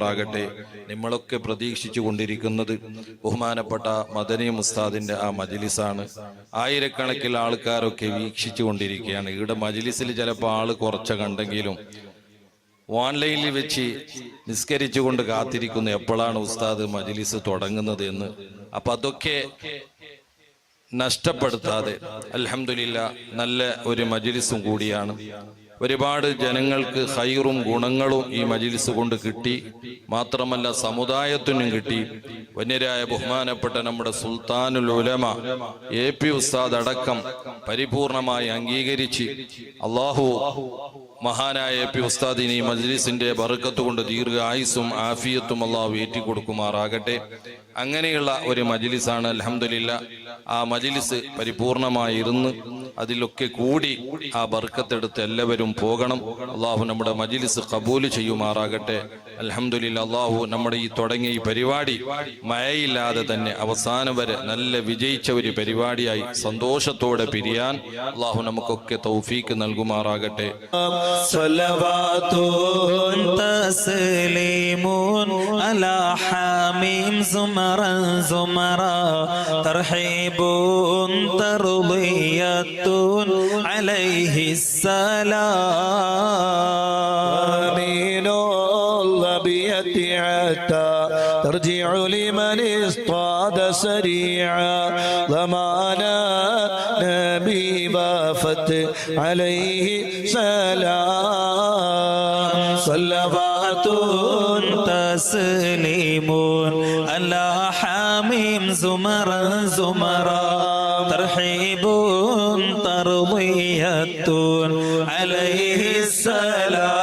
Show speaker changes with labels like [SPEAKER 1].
[SPEAKER 1] ചെയ്യുമാറാകട്ടെ നമ്മളൊക്കെ പ്രതീക്ഷിച്ചു കൊണ്ടിരിക്കുന്നത് ബഹുമാനപ്പെട്ട മദനി മുസ്താദിന്റെ ആ മജിലിസാണ്. ആയിരക്കണക്കിൽ ആൾക്കാരൊക്കെ വീക്ഷിച്ചു കൊണ്ടിരിക്കുകയാണ്. ഇവിടെ മജിലിസിൽ ചിലപ്പോൾ ആൾ കുറച്ച കണ്ടെങ്കിലും ഓൺലൈനിൽ വെച്ച് നിസ്കരിച്ചുകൊണ്ട് കാത്തിരിക്കുന്നു എപ്പോഴാണ് ഉസ്താദ് മജിലിസ് തുടങ്ങുന്നത് എന്ന്. അപ്പൊ അതൊക്കെ നഷ്ടപ്പെടുത്താതെ അലഹമില്ല നല്ല ഒരു മജിലിസും കൂടിയാണ്. ഒരുപാട് ജനങ്ങൾക്ക് ഹൈറും ഗുണങ്ങളും ഈ മജിലിസ് കൊണ്ട് കിട്ടി. മാത്രമല്ല സമുദായത്തിനും കിട്ടി. വന്യരായ ബഹുമാനപ്പെട്ട നമ്മുടെ സുൽത്താനുൽ ഉലമ എ പി ഉസ്താദ് അടക്കം പരിപൂർണമായി അംഗീകരിച്ച് അള്ളാഹു മഹാനായ എ പി ഉസ്താദിന് ഈ മജ്ലിസിന്റെ ബറുക്കത്ത് കൊണ്ട് ദീർഘ ആയുസും ആഫിയത്തും അള്ളാഹു ഏറ്റിക്കൊടുക്കുമാറാകട്ടെ അങ്ങനെയുള്ള ഒരു മജിലിസാണ് അലഹമില്ല ആ മജിലിസ് പരിപൂർണമായി ഇരുന്ന് അതിലൊക്കെ കൂടി ആ ബർക്കത്തെടുത്ത് എല്ലാവരും പോകണം അള്ളാഹു നമ്മുടെ മജ്ലിസ് കബൂല് ചെയ്യുമാറാകട്ടെ അലഹമില്ല അള്ളാഹു നമ്മുടെ ഈ തുടങ്ങിയ ഈ പരിപാടി മഴയില്ലാതെ തന്നെ അവസാനം വരെ നല്ല വിജയിച്ച ഒരു പരിപാടിയായി സന്തോഷത്തോടെ പിരിയാൻ അള്ളാഹു നമുക്കൊക്കെ തൗഫീക്ക് നൽകുമാറാകട്ടെ
[SPEAKER 2] صلوات تسليم على حميم زمرا زمرا ترحيب ترضية عليه السلام.
[SPEAKER 3] آمين. الأبية عتا ترجع لمن اصطاد سريعا. ضمانا نبي بافت عليه سلام
[SPEAKER 2] صلوات تسليم على حميم زمرا زمرا ترحيب ترضية عليه السلام.